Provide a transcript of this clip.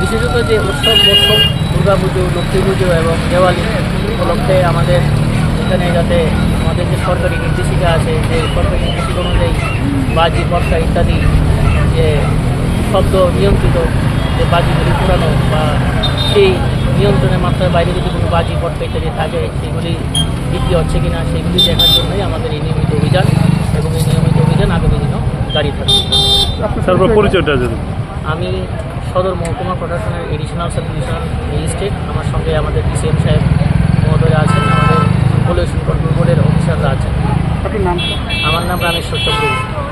বিশেষত যে উৎসব মৎসব দুর্গা পুজো, লক্ষ্মী পুজো এবং দেওয়ালি উপলক্ষে আমাদের এখানে যাতে আমাদের যে সরকারি নির্দেশিকা আছে, যে সরকারি নির্দেশিকা অনুযায়ী বাজি, বর্ষা ইত্যাদি যে শব্দ নিয়ন্ত্রিত যে বাজিগুলি পুরানো বা সেই নিয়ন্ত্রণের মাত্রার বাইরে যদি কোনো বাজি পটকা ইত্যাদি থাকে সেগুলি বিক্রি হচ্ছে কি না সেগুলি দেখার জন্যই আমাদের এই নিয়মিত অভিযান এবং এই নিয়মিত অভিযান আগামী দিনও জারি থাকবে। পরিচয়টা যদি। আমি সদর মহকুমা প্রশাসনের এডিশনাল সাব ডিভিশনাল ম্যাজিস্ট্রেট আমার সঙ্গে আমাদের ডিসিএম সাহেব মহোদয় আছেন আমাদের পলিউশন কন্ট্রোল বোর্ডের অফিসাররা আছেন। আপনার নাম আমার নাম রামেশ্বর চক্রবর্তী।